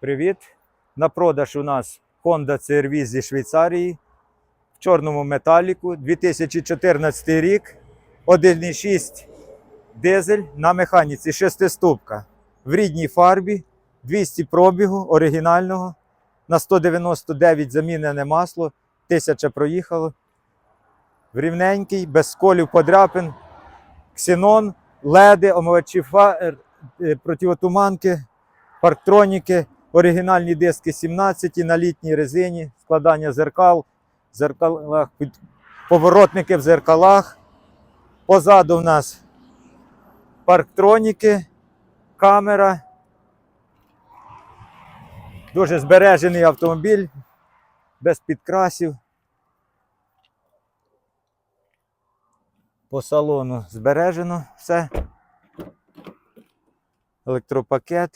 Привіт! На продаж у нас Honda CR-V зі Швейцарії в чорному металіку 2014 рік, 1,6 дизель на механіці 6-ступка в рідній фарбі, 200 пробігу оригінального, на 199 замінене масло, 1000 проїхало. Рівненький, без сколів подряпин, ксенон, леди, омивачі фар, е, противотуманки, парктроніки, оригінальні диски 17 на літній резині, складання зеркал, зеркалах, поворотники в зеркалах. Позаду в нас парктроніки, камера. Дуже збережений автомобіль, без підкрасів. По салону збережено все. Електропакет.